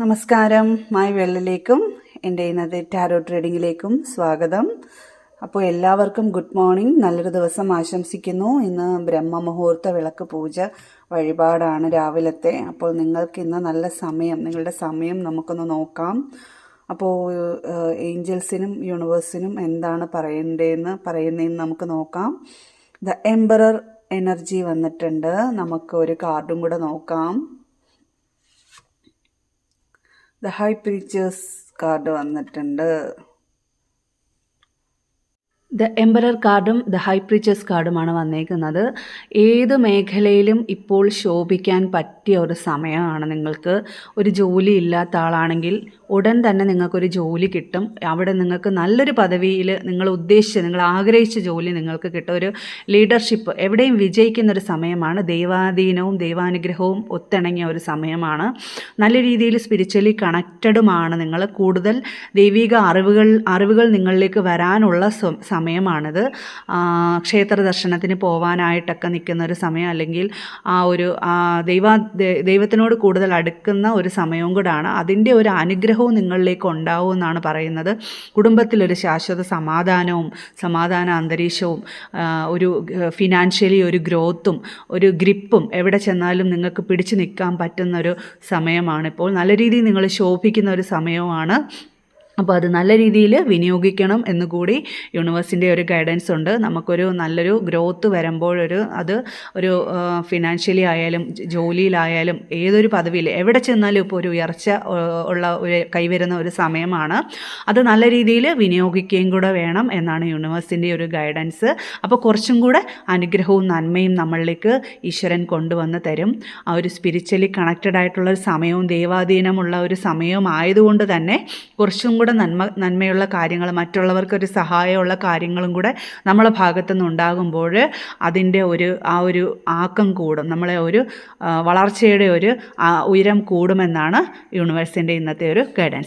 നമസ്കാരം. മായ് വെള്ളിലേക്കും എന്റെ ഇന്നത്തെ ടാരോ ട്രേഡിങ്ങിലേക്കും സ്വാഗതം. അപ്പോൾ എല്ലാവർക്കും ഗുഡ് മോർണിംഗ് നല്ലൊരു ദിവസം ആശംസിക്കുന്നു. ഇന്ന് ബ്രഹ്മമുഹൂർത്ത വിളക്ക് പൂജ വഴിപാടാണ് രാവിലത്തെ. അപ്പോൾ നിങ്ങൾക്ക് ഇന്ന് നല്ല സമയം നിങ്ങളുടെ സമയം നമുക്കൊന്ന് നോക്കാം. അപ്പോൾ ഏഞ്ചൽസിനും യൂണിവേഴ്സിനും എന്താണ് പറയേണ്ടതെന്ന് പറയുന്നതെന്ന് നമുക്ക് നോക്കാം. ദ എംബറർ എനർജി വന്നിട്ടുണ്ട്. നമുക്ക് ഒരു കാർഡും കൂടെ നോക്കാം. ദ ഹൈ പ്രീച്ചേഴ്സ് കാർഡ് വന്നിട്ടുണ്ട്. ദ എംബറർ കാർഡും ദ ഹൈ പ്രീച്ചേഴ്സ് കാർഡുമാണ് വന്നേക്കുന്നത്. ഏത് മേഖലയിലും ഇപ്പോൾ ശോഭിക്കാൻ പറ്റിയ ഒരു സമയമാണ് നിങ്ങൾക്ക്. ഒരു ജോലി ഇല്ലാത്ത ആളാണെങ്കിൽ ഉടൻ തന്നെ നിങ്ങൾക്കൊരു ജോലി കിട്ടും. അവിടെ നിങ്ങൾക്ക് നല്ലൊരു പദവിയിൽ നിങ്ങൾ ഉദ്ദേശിച്ച് നിങ്ങൾ ആഗ്രഹിച്ച ജോലി നിങ്ങൾക്ക് കിട്ടും. ഒരു ലീഡർഷിപ്പ് എവിടെയും വിജയിക്കുന്ന ഒരു സമയമാണ്. ദൈവാധീനവും ദൈവാനുഗ്രഹവും ഒത്തിണങ്ങിയ ഒരു സമയമാണ്. നല്ല രീതിയിൽ സ്പിരിച്വലി കണക്റ്റഡുമാണ് നിങ്ങൾ. കൂടുതൽ ദൈവിക അറിവുകൾ അറിവുകൾ നിങ്ങളിലേക്ക് വരാനുള്ള സമയമാണിത്. ക്ഷേത്ര ദർശനത്തിന് പോവാനായിട്ടൊക്കെ നിൽക്കുന്ന ഒരു സമയം അല്ലെങ്കിൽ ആ ഒരു ദൈവ ദൈവത്തിനോട് കൂടുതൽ അടുക്കുന്ന ഒരു സമയവും കൂടാണ്. അതിന്റെ ഒരു അനുഗ്രഹവും നിങ്ങളിലേക്ക് ഉണ്ടാവും എന്നാണ് പറയുന്നത്. കുടുംബത്തിലൊരു ശാശ്വത സമാധാനവും സമാധാന അന്തരീക്ഷവും ഒരു ഫിനാൻഷ്യലി ഒരു ഗ്രോത്തും ഒരു ഗ്രിപ്പും എവിടെ ചെന്നാലും നിങ്ങൾക്ക് പിടിച്ചു നിൽക്കാൻ പറ്റുന്നൊരു സമയമാണിപ്പോൾ നല്ല രീതിയിൽ നിങ്ങൾ ശോഭിക്കുന്ന ഒരു സമയവുമാണ്. അപ്പോൾ അത് നല്ല രീതിയിൽ വിനിയോഗിക്കണം എന്നുകൂടി യൂണിവേഴ്സിന്റെ ഒരു ഗൈഡൻസ് ഉണ്ട്. നമുക്കൊരു നല്ലൊരു ഗ്രോത്ത് വരുമ്പോഴൊരു അത് ഒരു ഫിനാൻഷ്യലി ആയാലും ജോലിയിലായാലും ഏതൊരു പദവിയിൽ എവിടെ ചെന്നാലും ഇപ്പോൾ ഒരു ഉയർച്ച ഉള്ള ഒരു കൈവരുന്ന ഒരു സമയമാണ്. അത് നല്ല രീതിയിൽ വിനിയോഗിക്കുകയും കൂടെ വേണം എന്നാണ് യൂണിവേഴ്സിന്റെ ഒരു ഗൈഡൻസ്. അപ്പോൾ കുറച്ചും കൂടെ അനുഗ്രഹവും നന്മയും നമ്മളിലേക്ക് ഈശ്വരൻ കൊണ്ടുവന്ന് തരും. ആ ഒരു സ്പിരിച്വലി കണക്റ്റഡ് ആയിട്ടുള്ള ഒരു സമയവും ദൈവാധീനമുള്ള ഒരു സമയവും ആയതുകൊണ്ട് തന്നെ കുറച്ചും കൂടെ നന്മ നന്മയുള്ള കാര്യങ്ങൾ മറ്റുള്ളവർക്ക് ഒരു സഹായമുള്ള കാര്യങ്ങളും കൂടെ നമ്മളെ ഭാഗത്തു നിന്നുണ്ടാകുമ്പോൾ അതിന്റെ ഒരു ആ ഒരു ആക്കം കൂടും. നമ്മളെ ഒരു വളർച്ചയുടെ ഒരു ഉയരം കൂടുമെന്നാണ് യൂണിവേഴ്സിന്റെ ഇന്നത്തെ ഒരു ഗൈഡൻസ്